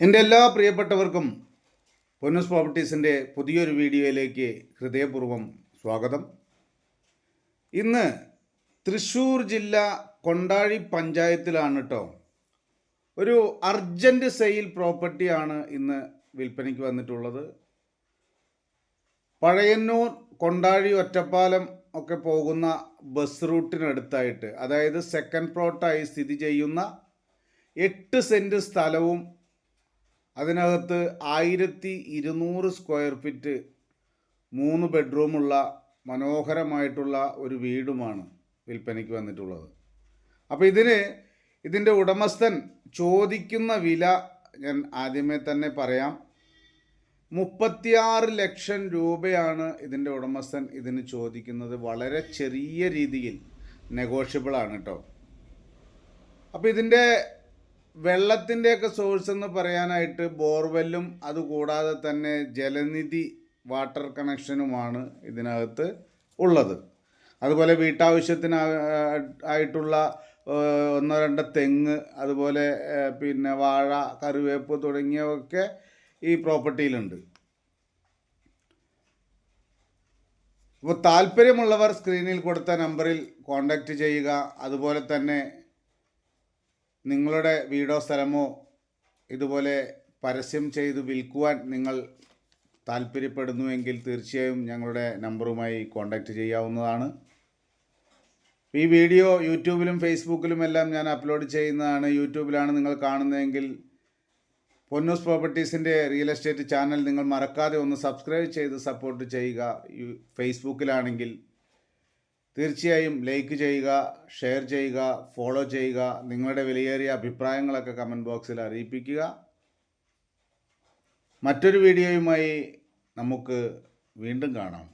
എന്റെ എല്ലാ പ്രിയപ്പെട്ടവർക്കും പൊന്നസ് പ്രോപ്പർട്ടീസിന്റെ പുതിയൊരു വീഡിയോയിലേക്ക് ഹൃദയപൂർവം സ്വാഗതം. ഇന്ന് തൃശ്ശൂർ ജില്ല കൊണ്ടാഴി പഞ്ചായത്തിലാണ് കേട്ടോ ഒരു അർജന്റ് സെയിൽ പ്രോപ്പർട്ടിയാണ് ഇന്ന് വിൽപ്പനയ്ക്ക് വന്നിട്ടുള്ളത്. പഴയന്നൂർ കൊണ്ടാഴി ഒറ്റപ്പാലം ഒക്കെ പോകുന്ന ബസ് റൂട്ടിനടുത്തായിട്ട് അതായത് സെക്കൻഡ് പ്ലോട്ടായി സ്ഥിതി ചെയ്യുന്ന എട്ട് സെന്റ് സ്ഥലവും അതിനകത്ത് ആയിരത്തി ഇരുന്നൂറ് സ്ക്വയർ ഫീറ്റ് മൂന്ന് ബെഡ്റൂമുള്ള മനോഹരമായിട്ടുള്ള ഒരു വീടുമാണ് വിൽപ്പനയ്ക്ക് വന്നിട്ടുള്ളത്. അപ്പോൾ ഇതിന് ഇതിന്റെ ഉടമസ്ഥൻ ചോദിക്കുന്ന വില ഞാൻ ആദ്യമേ തന്നെ പറയാം. മുപ്പത്തിയാറ് ലക്ഷം രൂപയാണ് ഇതിന്റെ ഉടമസ്ഥൻ ഇതിന് ചോദിക്കുന്നത്. വളരെ ചെറിയ രീതിയിൽ നെഗോഷ്യബിൾ ആണ് കേട്ടോ അപ്പോൾ ഇതിന്റെ വെള്ളത്തിന്റെയൊക്കെ സോഴ്സ് എന്ന് പറയാനായിട്ട് ബോർവെല്ലും അതുകൂടാതെ തന്നെ ജലനിധി വാട്ടർ കണക്ഷനുമാണ് ഇതിനകത്ത് ഉള്ളത്. അതുപോലെ വീട്ടാവശ്യത്തിന് ആയിട്ടുള്ള ഒന്നോ രണ്ടോ തെങ്ങ് അതുപോലെ പിന്നെ വാഴ കറിവേപ്പ് തുടങ്ങിയവയൊക്കെ ഈ പ്രോപ്പർട്ടിയിലുണ്ട് അപ്പോൾ താല്പര്യമുള്ളവർ സ്ക്രീനിൽ കൊടുത്ത നമ്പറിൽ കോൺടാക്റ്റ് ചെയ്യുക. അതുപോലെ തന്നെ നിങ്ങളുടെ വീടോ സ്ഥലമോ ഇതുപോലെ പരസ്യം ചെയ്ത് വിൽക്കുവാൻ നിങ്ങൾ താല്പര്യപ്പെടുന്നുവെങ്കിൽ തീർച്ചയായും ഞങ്ങളുടെ നമ്പറുമായി കോൺടാക്റ്റ് ചെയ്യാവുന്നതാണ്. ഈ വീഡിയോ യൂട്യൂബിലും ഫേസ്ബുക്കിലും എല്ലാം ഞാൻ അപ്ലോഡ് ചെയ്യുന്നതാണ്. യൂട്യൂബിലാണ് നിങ്ങൾ കാണുന്നതെങ്കിൽ പൊന്നൂസ് പ്രോപ്പർട്ടീസിന്റെ റിയൽ എസ്റ്റേറ്റ് ചാനൽ നിങ്ങൾ മറക്കാതെ ഒന്ന് സബ്സ്ക്രൈബ് ചെയ്ത് സപ്പോർട്ട് ചെയ്യുക. ഫേസ്ബുക്കിലാണെങ്കിൽ തീർച്ചയായും ലൈക്ക് ചെയ്യുക ഷെയർ ചെയ്യുക ഫോളോ ചെയ്യുക നിങ്ങളുടെ വിലയേറിയ അഭിപ്രായങ്ങളൊക്കെ കമന്റ് ബോക്സിൽ അറിയിപ്പിക്കുക. മറ്റൊരു വീഡിയോയുമായി നമുക്ക് വീണ്ടും കാണാം.